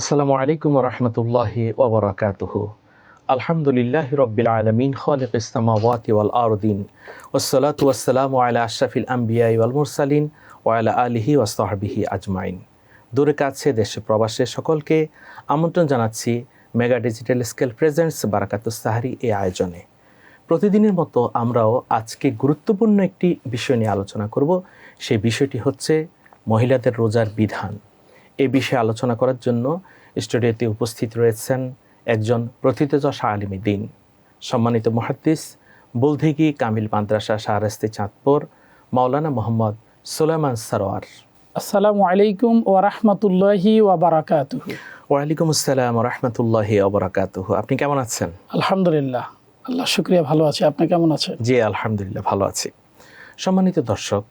আসসালামু আলাইকুম রহমতুল্লাহি ওবরাকাতুহু। আলহামদুলিল্লাহ রব্বিল আলমিন খালিক ইসলামাওয়াতি ওয়াল আরদিন ওসলাতু ওয়াসসালামু আলা আশরাফিল আম্বিয়াই ওয়াল মুরসালিন ওয়ালা আলিহি ওয়াস্তহাবিহি আজমাইন। দূরে কাছে দেশে প্রবাসে সকলকে আমন্ত্রণ জানাচ্ছি মেগা ডিজিটাল স্কেল প্রেজেন্টস বারাকাতুস সাহারি এই আয়োজনে। প্রতিদিনের মতো আমরাও আজকে গুরুত্বপূর্ণ একটি বিষয় নিয়ে আলোচনা করব। সেই বিষয়টি হচ্ছে মহিলাদের রোজার বিধান। এ বিষয়ে আলোচনা করার জন্য স্টুডিওতে উপস্থিত রয়েছেন একজন প্রথিতযশা আলিমী দিন। সম্মানিত মহাদ্দিস বুলধিগি কামিল মাদ্রাসা শাহরাস্তি চাঁদপুর মাওলানা মোহাম্মদ সুলাইমান সরোয়ার। আসসালামু আলাইকুম ও রহমতুল্লাহি ওয়ালাইকুম আসসালাম রহমতুল্লাহি অবরাকাতুহ আপনি কেমন আছেন? আলহামদুলিল্লাহ। আল্লাহ শুক্রিয়া ভালো আছে। আপনি কেমন আছেন? জি আলহামদুলিল্লাহ ভালো আছি। সম্মানিত দর্শক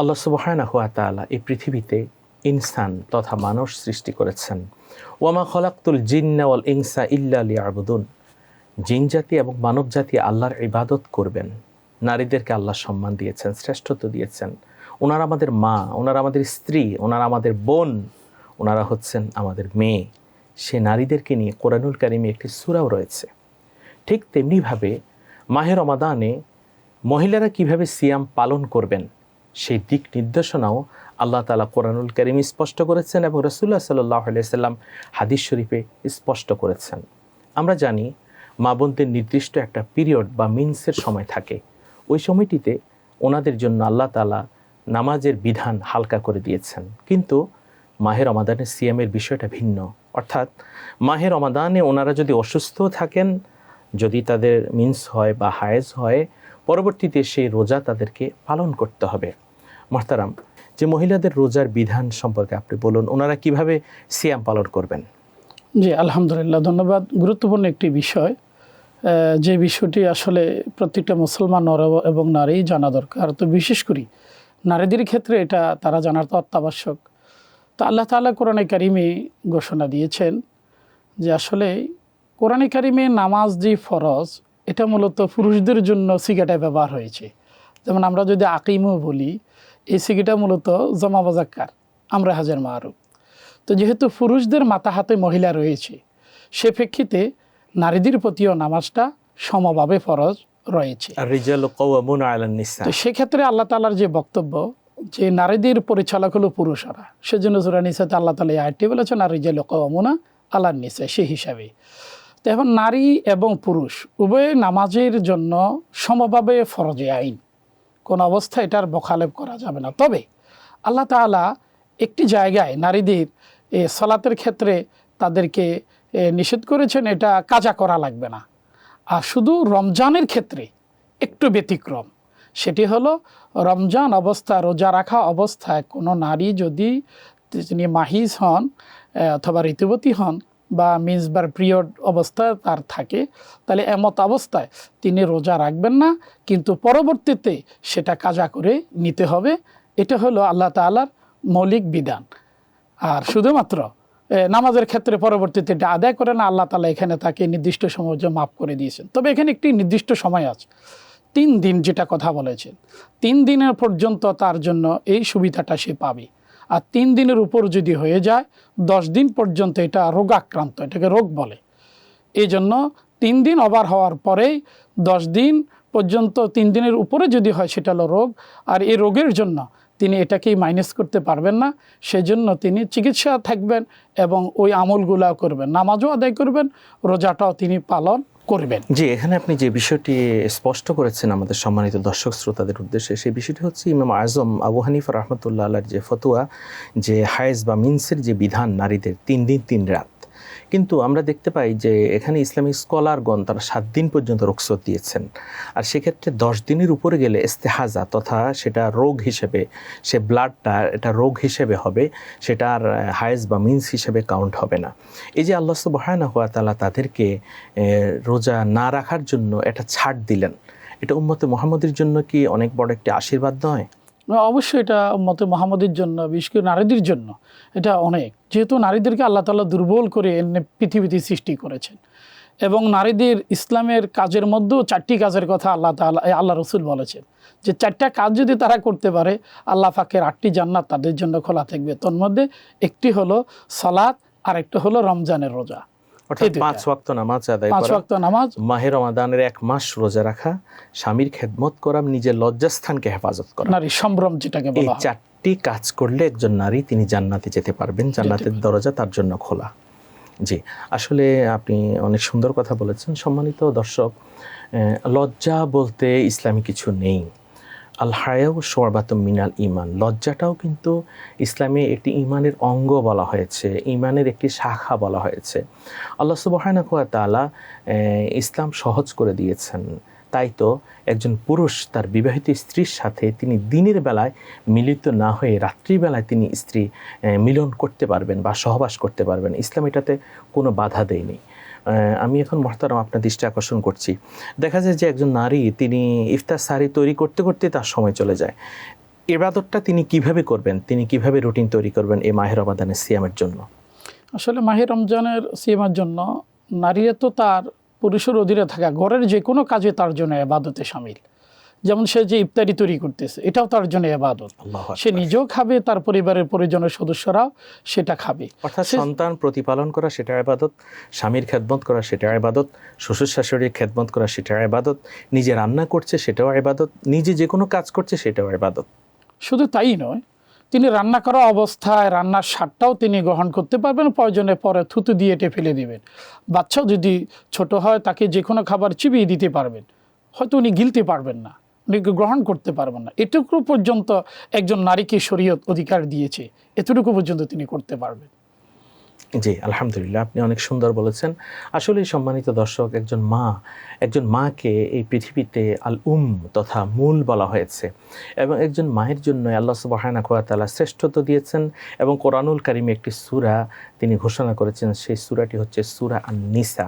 আল্লাহ সুবহানাহু হুয়া এই পৃথিবীতে ইনসান তথা মানুষ সৃষ্টি করেছেন। ওয়ামা খলাক্তুল জিন্না ওয়াল ইনসা ইল্লা লিয়াবুদুন। জিন জাতি এবং মানব জাতি আল্লাহর ইবাদত করবেন। নারীদেরকে আল্লাহ সম্মান দিয়েছেন, শ্রেষ্ঠত্ব দিয়েছেন। ওনারা আমাদের মা, ওনারা আমাদের স্ত্রী, ওনারা আমাদের বোন, ওনারা হচ্ছেন আমাদের মেয়ে। সে নারীদেরকে নিয়ে কোরআনুল কারিমে একটি সূরাও রয়েছে। ঠিক তেমনিভাবে মাহের রমাদানে মহিলারা কীভাবে সিয়াম পালন করবেন, সেই দিক নির্দেশনাও আল্লাহ তালা কোরআনুল করিম স্পষ্ট করেছেন এবং রসুল্লাহ সাল্লাহ সাল্লাম হাদিস শরীফে স্পষ্ট করেছেন। আমরা জানি মা বোনদের নির্দিষ্ট একটা পিরিয়ড বা মিন্সের সময় থাকে। ওই সময়টিতে ওনাদের জন্য আল্লাহ তালা নামাজের বিধান হালকা করে দিয়েছেন। কিন্তু মাহের রমাদানের সিয়ামের বিষয়টা ভিন্ন। অর্থাৎ মাহের রমাদানে ওনারা যদি অসুস্থ থাকেন, যদি তাদের মিন্স হয় বা হায়েজ হয়, পরবর্তীতে সেই রোজা তাদেরকে পালন করতে হবে। মহতারাম যে মহিলাদের রোজার বিধান সম্পর্কে আপনি বলুন, ওনারা কীভাবে সিয়াম পালন করবেন? জি, আলহামদুলিল্লাহ, ধন্যবাদ। গুরুত্বপূর্ণ একটি বিষয় যে বিষয়টি আসলে প্রত্যেকটা মুসলমান নর এবং নারী জানা দরকার। তো বিশেষ করি, নারীদের ক্ষেত্রে এটা তারা জানার তো অত্যাবশ্যক। তো আল্লাহ তাআলা কোরআনে কারিমে ঘোষণা দিয়েছেন যে আসলে কোরআনে কারিমে নামাজ যে ফরজ, এটা মূলত পুরুষদের জন্য সিগাটায় ব্যবহার হয়েছে। যেমন আমরা যদি আকিমও বলি এই সিগিটা মূলত জমা বাজাক্কার আমরা হাজার মারুফ। তো যেহেতু পুরুষদের মাথা হাতে মহিলা রয়েছে সে প্রেক্ষিতে নারীদের প্রতিও নামাজটা সমভাবে ফরজ রয়েছে। তো সেক্ষেত্রে আল্লাহ তালার যে বক্তব্য যে নারীদের পরিচালক হলো পুরুষরা সেজন্য সুরা নিসাতে আল্লাহ তালা এই আয়টি বলেছেন আর রিজাল কওয়ামুনা আল্লাহ নিসা সেই হিসাবে। তো এখন নারী এবং পুরুষ উভয় নামাজের জন্য সমভাবে ফরজে আইন। কোন অবস্থায় এটার বখালেপ করা যাবে না। তবে আল্লাহ তাআলা একটি জায়গায় নারীদের সলাতের ক্ষেত্রে তাদেরকে নিষেধ করেছেন, এটা কাজা করা লাগবে না। আর শুধু রমজানের ক্ষেত্রে একটু ব্যতিক্রম। সেটি হলো রমজান অবস্থা, রোজা রাখা অবস্থায় কোনো নারী যদি তিনি মাহিজ হন অথবা ঋতুবতী হন বা মিসবার পিরিয়ড অবস্থায় তার থাকে, তাহলে এমত অবস্থায় তিনি রোজা রাখবেন না, কিন্তু পরবর্তীতে সেটা কাজা করে নিতে হবে। এটা হলো আল্লাহ তাআলার মৌলিক বিধান। আর শুধুমাত্র নামাজের ক্ষেত্রে পরবর্তীতে এটা আদায় করে না, আল্লাহ তালা এখানে তাকে নির্দিষ্ট সময় মাফ করে দিয়েছেন। তবে এখানে একটি নির্দিষ্ট সময় আছে। তিন দিন যেটা কথা বলেছেন, তিন দিনের পর্যন্ত তার জন্য এই সুবিধাটা সে পাবে। আর তিন দিনের উপর যদি হয়ে যায়, দশ দিন পর্যন্ত এটা রোগাক্রান্ত, এটাকে রোগ বলে। এই জন্য তিন দিন ওভার হওয়ার পরেই দশ দিন পর্যন্ত তিন দিনের উপরে যদি হয়, সেটা হলো রোগ। আর এই রোগের জন্য তিনি এটাকেই মাইনাস করতে পারবেন না, সেজন্য তিনি চিকিৎসা থাকবেন এবং ওই আমলগুলা করবেন, নামাজও আদায় করবেন, রোজাটাও তিনি পালন করবেন। জি, এখানে আপনি যে বিষয়টি স্পষ্ট করেছেন আমাদের সম্মানিত দর্শক শ্রোতাদের উদ্দেশ্যে, সেই বিষয়টি হচ্ছে ইমাম আজম আবু হানিফ রহমতুল্লাহ আল্লাহর যে ফতুয়া, যে হায়েজ বা মিনসের যে বিধান নারীদের তিন দিন, তিন রাত। কিন্তু আমরা দেখতে পাই যে এখানে ইসলামিক স্কলারগণ তারা সাত দিন পর্যন্ত রুখসত দিয়েছেন। আর সেক্ষেত্রে দশ দিনের উপরে গেলে ইস্তেহাজা তথা সেটা রোগ হিসেবে, সে ব্লাডটা এটা রোগ হিসেবে হবে সেটা আর হায়েজ বা মিন্স হিসেবে কাউন্ট হবে না। এই যে আল্লাহ সুবাহানা হুয়া তালা তাদেরকে রোজা না রাখার জন্য এটা ছাড় দিলেন, এটা উম্মতে মোহাম্মদের জন্য কি অনেক বড় একটি আশীর্বাদ নয়? অবশ্যই এটা মতে মোহাম্মদের জন্য, বিশেষ করে নারীদের জন্য এটা অনেক। যেহেতু নারীদেরকে আল্লাহ তাআলা দুর্বল করে এনে পৃথিবীতে সৃষ্টি করেছেন এবং নারীদের ইসলামের কাজের মধ্যেও চারটি কাজের কথা আল্লাহ তাআলা, এ আল্লাহ রসুল বলেছেন যে চারটা কাজ যদি তারা করতে পারে, আল্লাহ ফাকের আটটি জান্নাত তাদের জন্য খোলা থাকবে। তোর মধ্যে একটি হলো সালাত, আরেকটা হলো রমজানের রোজা। অর্থাৎ পাঁচ ওয়াক্ত নামাজ আদায় পাঁচ ওয়াক্ত নামাজ। মাহে রমাদানের এক মাস রোজা রাখা স্বামীর খেদমত করা নিজের লজ্জাস্থানকে হেফাজত করা। নারী সম্ভ্রম যেটাকে এই বলা চারটি কাজ করলে একজন নারী তিনি জান্নাতে যেতে পারবেন জান্নাতের দরজা তার জন্য খোলা। জি আসলে আপনি অনেক সুন্দর কথা বলেছেন। সম্মানিত দর্শক লজ্জা বলতে ইসলামী কিছু নেই। আল হায়াও সোয়াবাতম মিনাল ইমান লজ্জাটাও কিন্তু ইসলামে একটি ইমানের অঙ্গ বলা হয়েছে ইমানের একটি শাখা বলা হয়েছে। আল্লাহ সুবহানাহু ওয়া তাআলা ইসলাম সহজ করে দিয়েছেন। তাই তো একজন পুরুষ তার বিবাহিত স্ত্রীর সাথে তিনি দিনের বেলায় মিলিত না হয়ে রাত্রিবেলায় তিনি স্ত্রী মিলন করতে পারবেন বা সহবাস করতে পারবেন। ইসলাম এটাতে কোনো বাধা দেয়নি। আমি এখন মহতারাম আপনার দৃষ্টি আকর্ষণ করছি। দেখা যায় যে একজন নারী, তিনি ইফতার সারি তৈরি করতে করতে তার সময় চলে যায়। এবাদতটা তিনি কীভাবে করবেন? তিনি কীভাবে রুটিন তৈরি করবেন এই মাহের রমাদানের সিয়ামের জন্য? আসলে মাহের রমজানের সিয়ামের জন্য নারীরা তো তার পুরুষের অধীনে থাকা, ঘরের যে কোনো কাজে তার জন্য এবাদতে সামিল। যেমন সে যে ইফতারি তৈরি করতেছে এটাও তার জন্য এবাদত। সে নিজেও খাবে তার পরিবারের পরিজনের সদস্যরাও সেটা খাবে। অর্থাৎ সন্তান প্রতিপালন করা সেটা আবাদত স্বামীর খেদমত করা সেটা আবাদত শ্বশুর শাশুড়ির খেদমত করা সেটা আবাদত নিজে রান্না করছে সেটাও আবাদত নিজে যে কোনো কাজ করছে সেটাও আবাদত শুধু তাই নয় তিনি রান্না করা অবস্থায় রান্নার স্বাদটাও তিনি গ্রহণ করতে পারবেন প্রয়োজনে পরে থুতু দিয়ে এটে ফেলে দিবেন। বাচ্চাও যদি ছোট হয় তাকে যে কোনো খাবার চিবিয়ে দিতে পারবেন। হয়তো উনি গিলতে পারবেন না। গ্রহণ করতে পারবেন না। এটুকু পর্যন্ত একজন নারীকে শরীয়ত অধিকার দিয়েছে, এতটুকু পর্যন্ত তিনি করতে পারবেন জি, আলহামদুলিল্লাহ, আপনি অনেক সুন্দর বলেছেন। আসলে সম্মানিত দর্শক, একজন মা, একজন মাকে এই পৃথিবীতে আল উম তথা মূল বলা হয়েছে। এবং একজন মায়ের জন্য আল্লাহ সুবাহানা তাআলা শ্রেষ্ঠত্ব দিয়েছেন এবং কোরআনুল কারিমে একটি সূরা তিনি ঘোষণা করেছেন সেই সুরাটি হচ্ছে সুরা আন নিসা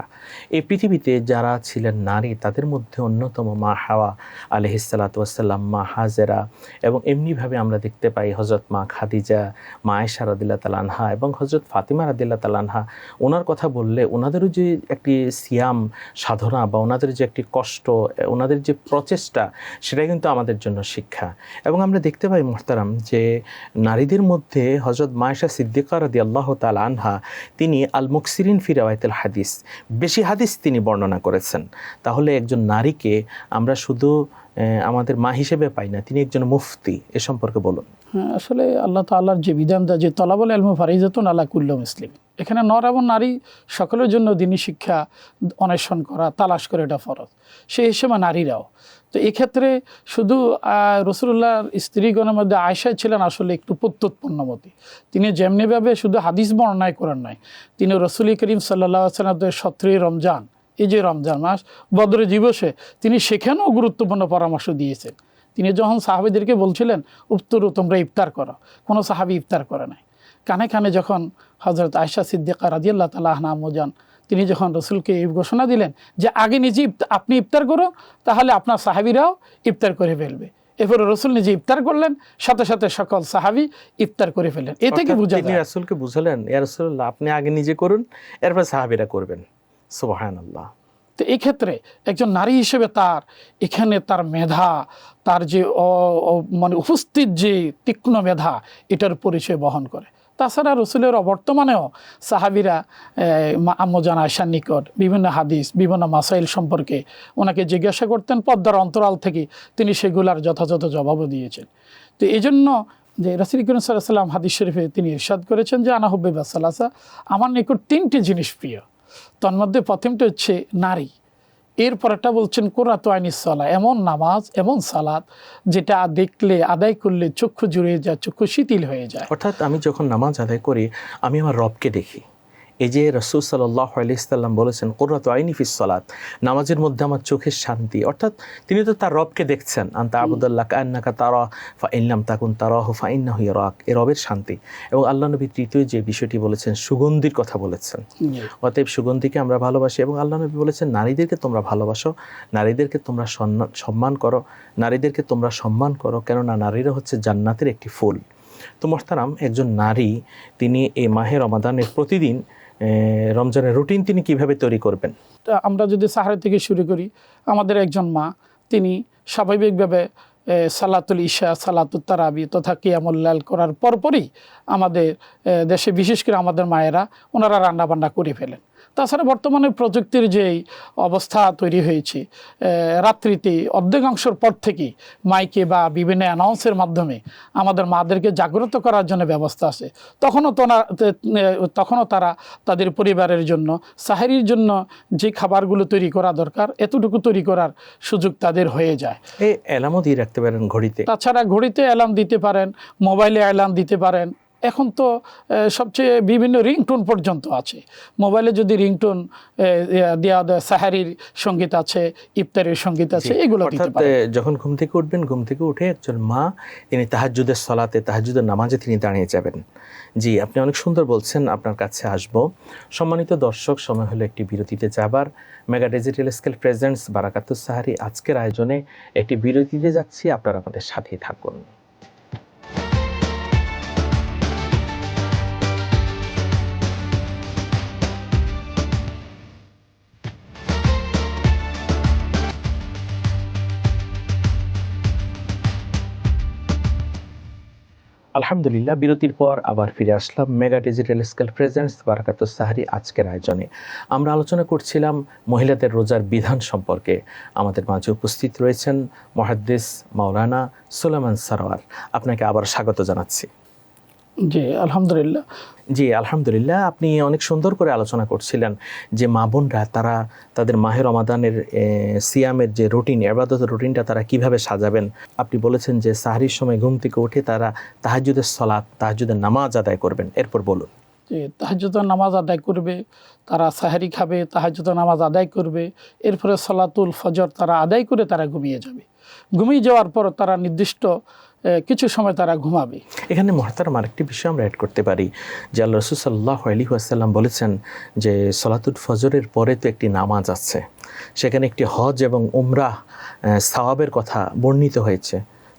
এই পৃথিবীতে যারা ছিলেন নারী, তাদের মধ্যে অন্যতম মা হাওয়া আলহিসাল্লাতাম মা হাজেরা এবং এমনিভাবে আমরা দেখতে পাই হজরত মা খাদিজা, মা আয়েশা রাদিল্লা তালানহা এবং হজরত ফাতিমা রাদিল্লা তালানহা ওনার কথা বললে ওনাদেরও যে একটি সিয়াম সাধনা বা ওনাদের যে একটি কষ্ট ওনাদের যে প্রচেষ্টা, সেটা কিন্তু আমাদের জন্য শিক্ষা। এবং আমরা দেখতে পাই মোহতারাম যে নারীদের মধ্যে হজরত মায়েশা সিদ্দিকা রাদি আল্লাহ তাল আনহা, তিনি আল মুকসিরিন ফিরাওয়াইতুল হাদিস। বেশি হাদিস তিনি বর্ণনা করেছেন। তাহলে একজন নারীকে আমরা শুধু আমাদের মা হিসেবে পাই না। তিনি একজন মুফতি এ সম্পর্কে বলুন। হ্যাঁ, আসলে আল্লাহ তাল্লাহর যে বিধান যে তলাবল এলম ফারিজাতুন আল্লাহ কুল্ল মুসলিম। এখানে নর এবং নারী সকলের জন্য দিনী শিক্ষা অন্বেষণ করা তালাশ করে এটা ফরজ। সেই হিসেবে নারীরাও। তো এক্ষেত্রে শুধু রসুল্লাহর স্ত্রীগণের মধ্যে আয়সায় ছিলেন আসলে একটু প্রত্যুৎপন্নমতি তিনি যেমনিভাবে শুধু হাদিস বর্ণনায় করেন নাই তিনি রসুল করিম সাল্লাহ সাল্লামের সত্রী রমজান এই যে রমজান মাস বদরে দিবসে তিনি সেখানেও গুরুত্বপূর্ণ পরামর্শ দিয়েছেন। তিনি যখন সাহাবিদেরকে বলছিলেন উত্তর তোমরা ইফতার করো। কোনো সাহাবি ইফতার করে নাই। কানে কানে যখন হজরত আয়সা সিদ্দিকা রাজিয়াল্লাহ তালা আহনামুজান তিনি যখন রসুলকে এই ঘোষণা দিলেন যে আগে নিজে আপনি ইফতার করো তাহলে আপনার সাহাবিরাও ইফতার করে ফেলবে। এরপরে রসুল নিজে ইফতার করলেন সাথে সাথে সকল সাহাবি ইফতার করে ফেলেন এ থেকে বোঝা তিনি বুঝালেন ইয়া আপনি আগে নিজে করুন এরপর সাহাবীরা করবেন। সুবহানাল্লাহ। তো এই ক্ষেত্রে একজন নারী হিসেবে তার এখানে তার মেধা, তার যে মানে উপস্থিত যে তীক্ষ্ণ মেধা, এটার পরিচয় বহন করে। তাছাড়া রসুলের অবর্তমানেও সাহাবিরা আম্মজান আয়সার নিকট বিভিন্ন হাদিস, বিভিন্ন মাসাইল সম্পর্কে ওনাকে জিজ্ঞাসা করতেন পদ্মার অন্তরাল থেকে তিনি সেগুলার যথাযথ জবাবও দিয়েছেন। তো এই জন্য যে রাসিল করিম সাল্লাহ সাল্লাম হাদিস শরীফে তিনি ইরশাদ করেছেন যে আনাহব্বে বাসালাসা আমার নিকট তিনটি জিনিস প্রিয়। তন্মধ্যে প্রথমটা হচ্ছে নারী। এরপর একটা বলছেন কোরআত আইনি সালা এমন নামাজ, এমন সালাদ যেটা দেখলে, আদায় করলে চক্ষু জুড়ে যায়, চক্ষু শিথিল হয়ে যায়। অর্থাৎ আমি যখন নামাজ আদায় করি, আমি আমার রবকে দেখি। এই যে রসুল সাল্লাহ আলিয়াল্লাম বলেছেন কোরআত আইনি ফিস সালাত নামাজের মধ্যে আমার চোখের শান্তি। অর্থাৎ তিনি তো তার রবকে দেখছেন আন্তা আবুদুল্লাহ কান্নাকা তারা ফা ইল্লাম তাকুন তারা ফা ইন্না হুইয়া রাক এ রবের শান্তি। এবং আল্লাহ নবী তৃতীয় যে বিষয়টি বলেছেন সুগন্ধির কথা বলেছেন। অতএব সুগন্ধিকে আমরা ভালোবাসি এবং আল্লাহ নবী বলেছেন নারীদেরকে তোমরা ভালোবাসো নারীদেরকে তোমরা সম্মান করো নারীদেরকে তোমরা সম্মান করো কেননা নারীরা হচ্ছে জান্নাতের একটি ফুল। তো মোহতারাম একজন নারী তিনি এই মাহে রমাদানের প্রতিদিন রমজানের রুটিন তিনি কীভাবে তৈরি করবেন? আমরা যদি সাহারা থেকে শুরু করি, আমাদের একজন মা, তিনি স্বাভাবিকভাবে সালাতুল ইশা সালাতুল তারাবি তথা কিয়ামুল্লাল করার পরপরই আমাদের দেশে বিশেষ করে আমাদের মায়েরা ওনারা রান্না বান্না করে ফেলেন। তাছাড়া বর্তমানে প্রযুক্তির যেই অবস্থা তৈরি হয়েছে রাত্রিতে অর্ধেকাংশের পর থেকেই মাইকে বা বিভিন্ন অ্যানাউন্সের মাধ্যমে আমাদের মাদেরকে জাগ্রত করার জন্য ব্যবস্থা আছে। তখনও তোনা তে- এ, তখনও তারা তাদের পরিবারের জন্য সাহারির জন্য যে খাবারগুলো তৈরি করা দরকার এতটুকু তৈরি করার সুযোগ তাদের হয়ে যায়। এই অ্যালামও দিয়ে রাখতে পারেন ঘড়িতে? তাছাড়া ঘড়িতে অ্যালার্ম দিতে পারেন মোবাইলে অ্যালার্ম দিতে পারেন এখন তো সবচেয়ে বিভিন্ন রিংটোন পর্যন্ত আছে। মোবাইলে যদি রিংটোন দেওয়া দেয় সাহারির সংগীত আছে ইফতারের সংগীত আছে এগুলো যখন ঘুম থেকে উঠবেন ঘুম থেকে উঠে একজন মা তিনি তাহাজ্জুদের সলাতে তাহাজ্জুদের নামাজে তিনি দাঁড়িয়ে যাবেন। জি আপনি অনেক সুন্দর বলছেন আপনার কাছে আসব। সম্মানিত দর্শক সময় হলো একটি বিরতিতে যাবার। মেগা ডিজিটাল স্কেল প্রেজেন্টস বারাকাতুস সাহারি আজকের আয়োজনে একটি বিরতিতে যাচ্ছি আপনারা আমাদের সাথেই থাকুন। আলহামদুলিল্লাহ, বিরতির পর আবার ফিরে আসলাম মেগা ডিজিটাল স্কেল প্রেজেন্টস বারাকাত সাহারি আজকের আয়োজনে। আমরা আলোচনা করছিলাম মহিলাদের রোজার বিধান সম্পর্কে। আমাদের মাঝে উপস্থিত রয়েছেন মহাদ্দিস মাওলানা সুলেমান সারোয়ার। আপনাকে আবার স্বাগত জানাচ্ছি। জি আলহামদুলিল্লাহ। জি আলহামদুলিল্লাহ। আপনি অনেক সুন্দর করে আলোচনা করছিলেন যে মা বোনরা তারা তাদের মাহের রমাদানের সিয়ামের যে রুটিন এবাদতের রুটিনটা তারা কীভাবে সাজাবেন? আপনি বলেছেন যে সাহারির সময় ঘুম থেকে উঠে তারা তাহাজুদের সলাৎ তাহাজুদের নামাজ আদায় করবেন। এরপর বলুন। যে তাহাজুদের নামাজ আদায় করবে তারা সাহারি খাবে তাহাজুদের নামাজ আদায় করবে এরপরে সলাতুল ফজর তারা আদায় করে তারা ঘুমিয়ে যাবে। ঘুমিয়ে যাওয়ার পর তারা নির্দিষ্ট কিছু সময় তারা ঘুমাবে। এখানে মহতারাম আরেকটি বিষয় আমরা অ্যাড করতে পারি যে আল্লাহ রসুল সাল্লাহ আলী আসাল্লাম বলেছেন যে সলাতুল ফজরের পরে তো একটি নামাজ আছে সেখানে একটি হজ এবং উমরাহ সাওয়াবের কথা বর্ণিত হয়েছে।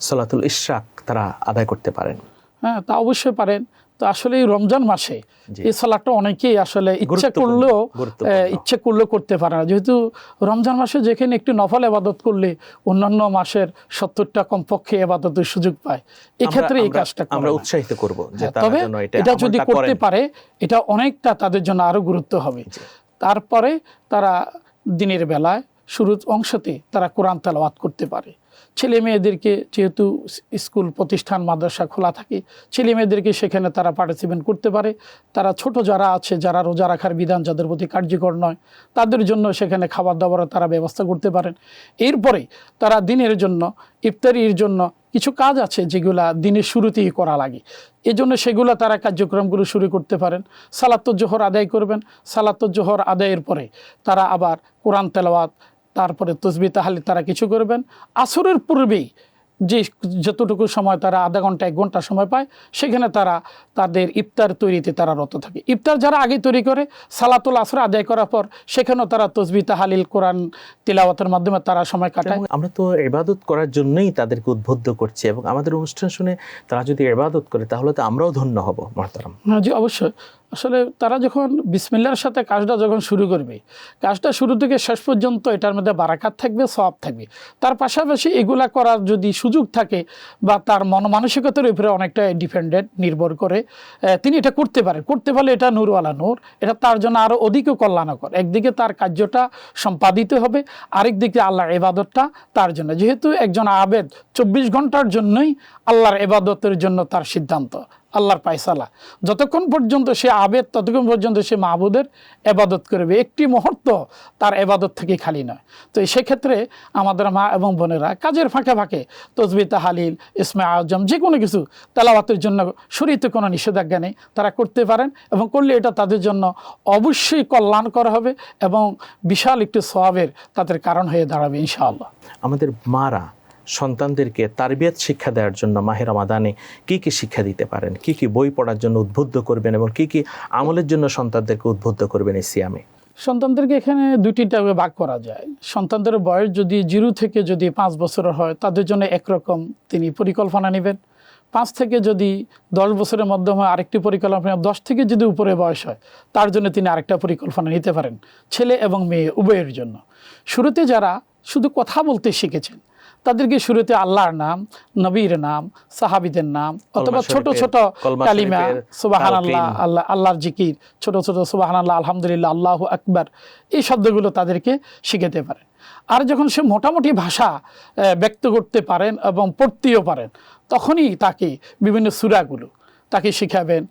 সলাতুল ইশরাক তারা আদায় করতে পারেন। হ্যাঁ তা অবশ্যই পারেন। তো আসলে এই রমজান মাসে এই সালাদটা অনেকেই আসলে ইচ্ছে করলেও ইচ্ছে করলেও করতে পারে না। যেহেতু রমজান মাসে যেখানে একটি নফল এবাদত করলে অন্যান্য মাসের সত্তরটা কমপক্ষে এবাদতের সুযোগ পায়। এক্ষেত্রে এই কাজটা আমরা উৎসাহিত করব হ্যাঁ, তবে এটা এটা যদি করতে পারে এটা অনেকটা তাদের জন্য আরও গুরুত্ব হবে। তারপরে তারা দিনের বেলায় শুরুর অংশতে তারা কোরআন তেলাওয়াত করতে পারে। ছেলে মেয়েদেরকে যেহেতু স্কুল, প্রতিষ্ঠান, মাদ্রাসা খোলা থাকে ছেলে মেয়েদেরকে সেখানে তারা পার্টিসিপেট করতে পারে। তারা ছোট যারা আছে, যারা রোজা রাখার বিধান, যাদের প্রতি কার্যকর নয়, তাদের জন্য সেখানে খাবার দাবারের তারা ব্যবস্থা করতে পারেন। এরপরে তারা দিনের জন্য, ইফতারির জন্য কিছু কাজ আছে যেগুলা দিনের শুরুতেই করা লাগে। এই জন্য সেগুলো তারা কার্যক্রমগুলো শুরু করতে পারেন। সালাত্ত জোহর আদায় করবেন। সালাত্ত জোহর আদায়ের পরে তারা আবার কোরআন তেলাওয়াত তারপরে তসবি তাহালি তারা কিছু করবেন। আসরের পূর্বেই যে যতটুকু সময় তারা আধা ঘণ্টা এক ঘণ্টা সময় পায় সেখানে তারা তাদের ইফতার তৈরিতে তারা রত থাকে। ইফতার যারা আগে তৈরি করে সালাতুল আসর আদায় করার পর সেখানেও তারা তসবি তাহালিল কোরআন তিলাওয়াতের মাধ্যমে তারা সময় কাটায়। আমরা তো এবাদত করার জন্যই তাদেরকে উদ্বুদ্ধ করছি এবং আমাদের অনুষ্ঠান শুনে তারা যদি এবাদত করে তাহলে তো আমরাও ধন্য হব মহতারাম। হ্যাঁ জি অবশ্যই। আসলে তারা যখন বিসমিল্লার সাথে কাজটা যখন শুরু করবে, কাজটা শুরু থেকে শেষ পর্যন্ত এটার মধ্যে বারাকাত থাকবে সব থাকবে। তার পাশাপাশি এগুলা করার যদি সুযোগ থাকে বা তার মন মানসিকতার উপরে অনেকটা ডিপেন্ডেন্ট নির্ভর করে তিনি এটা করতে পারেন করতে পারলে এটা নূরওয়ালা নূর, এটা তার জন্য আরও অধিকও কল্যাণকর। একদিকে তার কার্যটা সম্পাদিত হবে আরেক দিকে আল্লাহর এবাদতটা তার জন্য। যেহেতু একজন আবেদ, চব্বিশ ঘণ্টার জন্যই আল্লাহর এবাদতের জন্য তার সিদ্ধান্ত। আল্লাহর পায়সালা। যতক্ষণ পর্যন্ত সে আবেদ, ততক্ষণ পর্যন্ত সে মাহবুদের এবাদত করবে। একটি মুহূর্ত তার এবাদত থেকে খালি নয়। তো সেক্ষেত্রে আমাদের মা এবং বোনেরা কাজের ফাঁকে ফাঁকে তসবি, তাহালিল, ইসমা আজম যে কোনো কিছু তেলাওয়াতের জন্য শরীরতে কোনো নিষেধাজ্ঞা নেই, তারা করতে পারেন এবং করলে এটা তাদের জন্য অবশ্যই কল্যাণকর হবে এবং বিশাল একটি সবাবের তাদের কারণ হয়ে দাঁড়াবে ইনশাআল্লাহ। আমাদের মারা সন্তানদেরকে তারবিয়াত শিক্ষা দেওয়ার জন্য মাহের রমাদানে কি কি শিক্ষা দিতে পারেন? কি কি বই পড়ার জন্য উদ্বুদ্ধ করবেন এবং কি কি আমলের জন্য সন্তানদেরকে উদ্বুদ্ধ করবেন এই সিয়ামে? সন্তানদেরকে এখানে দুই তিনটা ভাগ করা যায়। সন্তানদের বয়স যদি জিরো থেকে যদি পাঁচ বছরের হয়, তাদের জন্য একরকম তিনি পরিকল্পনা নেবেন। পাঁচ থেকে যদি দশ বছরের মাধ্যমে আরেকটি পরিকল্পনা দশ থেকে যদি উপরে বয়স হয়, তার জন্য তিনি আরেকটা পরিকল্পনা নিতে পারেন, ছেলে এবং মেয়ে, উভয়ের জন্য। শুরুতে যারা শুধু কথা বলতে শিখেছেন তাদেরকে শুরুতে আল্লাহর নাম নবীর নাম সাহাবিদের নাম অথবা ছোট ছোট কালিমা সুবাহান আল্লাহ আল্লাহ আল্লাহর জিকির ছোট ছোট সুবাহান আল্লাহ আলহামদুলিল্লাহ আল্লাহ আকবর এই শব্দগুলো তাদেরকে শিখাতে পারেন। আর যখন সে মোটামুটি ভাষা ব্যক্ত করতে পারেন এবং পড়তেও পারেন তখনই তাকে বিভিন্ন সুরাগুলো তাকে শিখাবেন।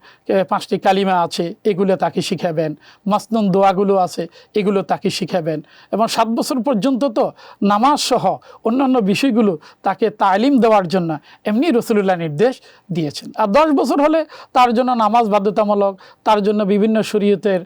পাঁচটি কালিমা আছে, এগুলো তাকে শিখাবেন। মাসনুন দোয়াগুলো আছে, এগুলো তাকে শিখাবেন। এবং সাত বছর পর্যন্ত তো নামাজ সহ অন্যান্য বিষয়গুলো তাকে তালিম দেওয়ার জন্য এমনি রসুল্লাহ নির্দেশ দিয়েছেন। আর দশ বছর হলে তার জন্য নামাজ বাধ্যতামূলক, তার জন্য বিভিন্ন শরীয়তের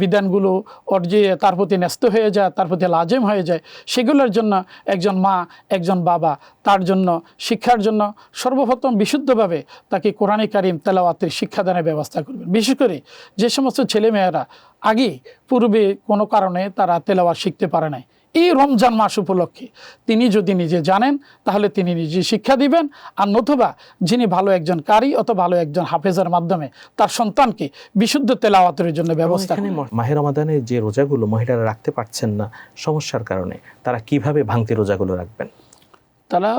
বিধানগুলো অর্জে তার প্রতি ন্যস্ত হয়ে যায়, তার প্রতি লাজেম হয়ে যায়, সেগুলোর জন্য একজন মা, একজন বাবা তার জন্য, শিক্ষার জন্য সর্বপ্রথম বিশুদ্ধভাবে তাকে কোরআনে কারিম তেলাওয়াতের শিক্ষাদানের ব্যবস্থা করবেন। বিশেষ করে যে সমস্ত ছেলেমেয়েরা আগে পূর্বে কোনো কারণে তারা তেলাওয়াত শিখতে পারে নাই। এই রমজান মাস উপলক্ষে তিনি যদি নিজে জানেন তাহলে তিনি নিজে শিক্ষা দিবেন। আর নতুবা যিনি ভালো একজন কারি অথবা ভালো একজন হাফেজের মাধ্যমে তার সন্তানকে বিশুদ্ধ তেলাওয়াতের জন্য ব্যবস্থা মাহের রমাদানের যে রোজাগুলো মহিলারা রাখতে পারছেন না সমস্যার কারণে তারা কীভাবে ভাঙতি রোজাগুলো রাখবেন? তারা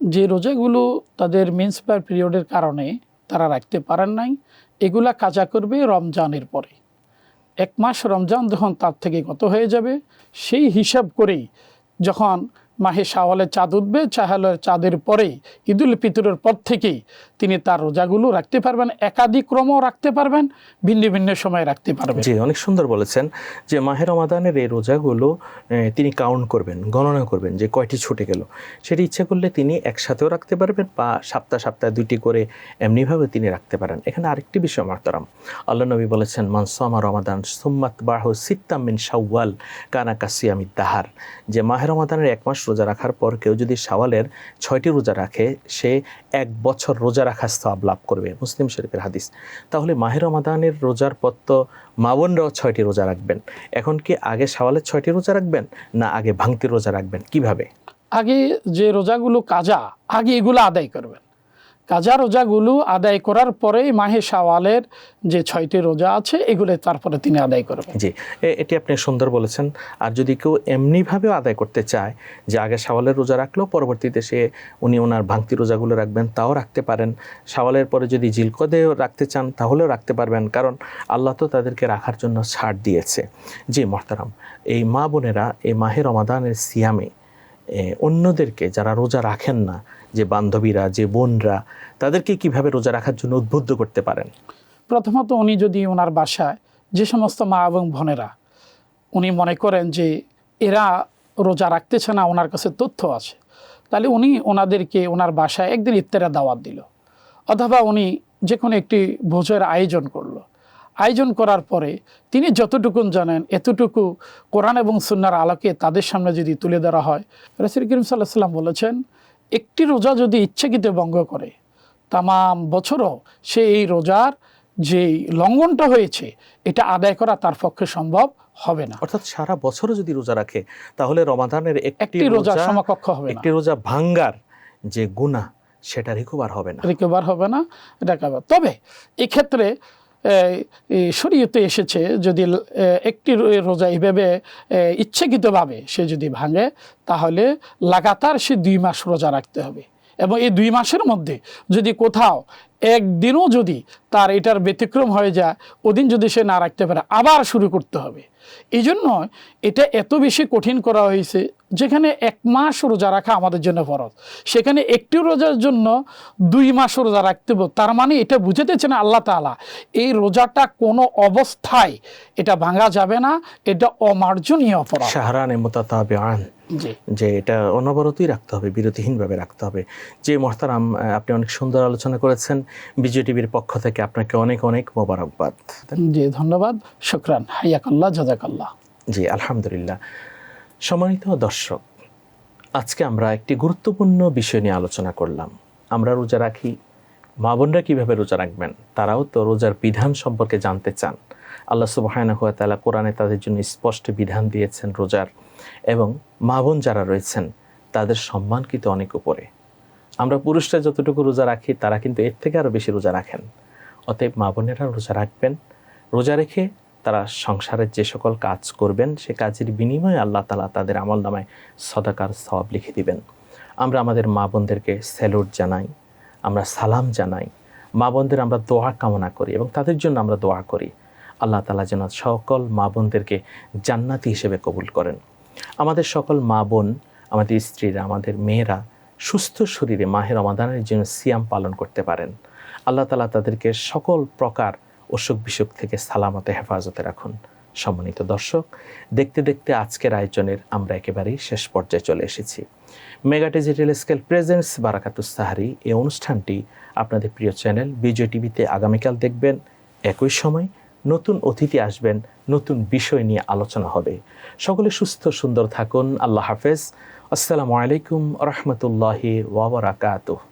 যে রোজাগুলো তাদের মিনসিপাল পিরিয়ডের কারণে তারা রাখতে পারেন নাই। এগুলা কাজা করবে রমজানের পরে। এক মাস রমজান যখন তার থেকে গত হয়ে যাবে, সেই হিসাব করেই যখন মাহে শাওয়ালের চাঁদ উঠবে চাহালের চাঁদের পরেই ঈদুল ফিতরের পর থেকেই তিনি তার রোজাগুলো রাখতে পারবেন একাধিক্রমও রাখতে পারবেন, ভিন্ন ভিন্ন সময় রাখতে পারবেন। জি, অনেক সুন্দর বলেছেন যে মাহের রমাদানের এই রোজাগুলো তিনি কাউন্ট করবেন, গণনা করবেন যে কয়টি ছুটে গেল। সেটি ইচ্ছে করলে তিনি একসাথেও রাখতে পারবেন বা সপ্তাহ সপ্তাহে দুইটি করে এমনিভাবে তিনি রাখতে পারেন। এখানে আরেকটি বিষয় মার্তারাম আল্লাহ নবী বলেছেন মানসামা রমাদান সুম্মাত বাহু সিত্তামিন শাওয়াল কানা কাসিয়ামি দাহার। যে মাহের রমাদানের এক মাস রোজা রাখার পর কেউ যদি শাওয়ালের ছয়টি রোজা রাখে, সে এক বছর রোজা রাখার স্থাব লাভ করবে। মুসলিম শরীফের হাদিস। তাহলে মাহের রমাদানের রোজার পর তো মা ছয়টি রোজা রাখবেন। এখন কি আগে শাওয়ালের ছয়টি রোজা রাখবেন, না আগে ভাঙতি রোজা রাখবেন? কীভাবে? আগে যে রোজাগুলো কাজা, আগে এগুলো আদায় করবেন। কাজা রোজাগুলো আদায় করার পরেই মাহে শাওয়ালের যে ছয়টি রোজা আছে, এগুলো তারপরে তিনি আদায় করবেন। জি এটি আপনি সুন্দর বলেছেন। আর যদি কেউ এমনিভাবেও আদায় করতে চায় যে আগে শাওয়ালের রোজা রাখলেও পরবর্তীতে সে, উনি ওনার ভাঙতি রোজাগুলো রাখবেন, তাও রাখতে পারেন। শাওয়ালের পরে যদি জিলকদেও রাখতে চান, তাহলেও রাখতে পারবেন, কারণ আল্লাহ তো তাদেরকে রাখার জন্য ছাড় দিয়েছে। জি, মহতারাম, এই মা বোনেরা এই মাহের রমাদানের সিয়ামে অন্যদেরকে যারা রোজা রাখেন না, যে বান্ধবীরা, যে বোনরা, তাদেরকে কীভাবে রোজা রাখার জন্য উদ্বুদ্ধ করতে পারেন? প্রথমত উনি যদি ওনার বাসায় যে সমস্ত মা এবং বোনেরা, উনি মনে করেন যে এরা রোজা রাখতেছে না, ওনার কাছে তথ্য আছে, তাহলে উনি ওনাদেরকে ওনার বাসায় একদিন ইফতারের দাওয়াত দিল। অথবা উনি যে কোনো একটি ভোজের আয়োজন করল। আয়োজন করার পরে তিনি যতটুকুন জানেন এতটুকু কোরআন এবং সুন্নার আলোকে তাদের সামনে যদি তুলে ধরা হয় রসুল করিম সাল্লাহ সাল্লাম বলেছেন একটি রোজা যদি ইচ্ছাকৃত ভঙ্গ করে তামাম বছরও সে এই রোজার যে লঙ্ঘনটা হয়েছে এটা আদায় করা তার পক্ষে সম্ভব হবে না। অর্থাৎ সারা বছরও যদি রোজা রাখে তাহলে রমাদানের একটি রোজা সমকক্ষ হবে একটি রোজা ভাঙ্গার যে গুণা সেটা রিকভার হবে না। রিকভার হবে না এটা তবে এক্ষেত্রে শরীয়তে এসেছে যদি একটি রোজা এইভাবে ইচ্ছাকৃতভাবে সে যদি ভাঙে, তাহলে লাগাতার সে দুই মাস রোজা রাখতে হবে। এবং এই দুই মাসের মধ্যে যদি কোথাও একদিনও যদি তার এটার ব্যতিক্রম হয়ে যায়, ওদিন যদি সে না রাখতে পারে, আবার শুরু করতে হবে। এই জন্য এটা এত বেশি কঠিন করা হয়েছে, যেখানে এক মাস রোজা রাখা আমাদের জন্য ফরজ। সেখানে একটি রোজার জন্য দুই মাস রোজা রাখতে হবে। তার মানে এটা বুঝাতেছে না আল্লাহ তাআলা, এই রোজাটা কোনো অবস্থায় এটা ভাঙা যাবে না, এটা অমার্জনীয় অপরাধ। যে এটা অনবরতই রাখতে হবে বিরতিহীনভাবে রাখতে হবে। যে মহতারাম আপনি অনেক সুন্দর আলোচনা করেছেন। বিজয় টিভির পক্ষ থেকে আপনাকে অনেক অনেক মোবারকবাদ। জি ধন্যবাদ। শুক্রান হাইয়াকাল্লাহ জাজাকাল্লাহ। জি আলহামদুলিল্লাহ। সম্মানিত দর্শক আজকে আমরা একটি গুরুত্বপূর্ণ বিষয় নিয়ে আলোচনা করলাম। আমরা রোজা রাখি। মা বোনরা কীভাবে রোজা রাখবেন? তারাও তো রোজার বিধান সম্পর্কে জানতে চান। আল্লাহ সুবাহানাহু ওয়া তাআলা কোরআনে তাদের জন্য স্পষ্ট বিধান দিয়েছেন রোজার। এবং মা বোন যারা রয়েছেন, তাদের সম্মান কিন্তু অনেক উপরে। আমরা পুরুষরা যতটুকু রোজা রাখি, তারা কিন্তু এর থেকে আরও বেশি রোজা রাখেন। অতএব মা বোনেরা রোজা রাখবেন, রোজা রেখে তারা সংসারের যে সকল কাজ করবেন, সে কাজের বিনিময়ে আল্লাহ তালা তাদের আমল নামায় সদাকার সওয়াব লিখে দিবেন। আমরা আমাদের মা বোনদেরকে স্যালুট জানাই, আমরা সালাম জানাই। মা বোনদের আমরা দোয়া কামনা করি এবং তাদের জন্য আমরা দোয়া করি। আল্লাহ তালা যেন সকল মা বোনদেরকে জান্নাতি হিসেবে কবুল করেন। আমাদের সকল মা বোন, আমাদের স্ত্রীরা, আমাদের মেয়েরা সুস্থ শরীরে মাহের রমাদানের জন্য সিয়াম পালন করতে পারেন। আল্লাহ তালা তাদেরকে সকল প্রকার অসুখ বিসুখ থেকে সালামতে হেফাজতে রাখুন। সম্মানিত দর্শক, দেখতে দেখতে আজকের আয়োজনের আমরা একেবারেই শেষ পর্যায়ে চলে এসেছি। মেগা ডিজিটাল স্কেল প্রেজেন্টস বারাকাতুস সাহারি এই অনুষ্ঠানটি আপনাদের প্রিয় চ্যানেল বিজয় টিভিতে আগামীকাল দেখবেন। একই সময় নতুন অতিথি আসবেন, নতুন বিষয় নিয়ে আলোচনা হবে। সকলে সুস্থ, সুন্দর থাকুন। আল্লাহ হাফেজ। আসসালামু আলাইকুম রহমতুল্লাহি ওয়াবারাকাতুহ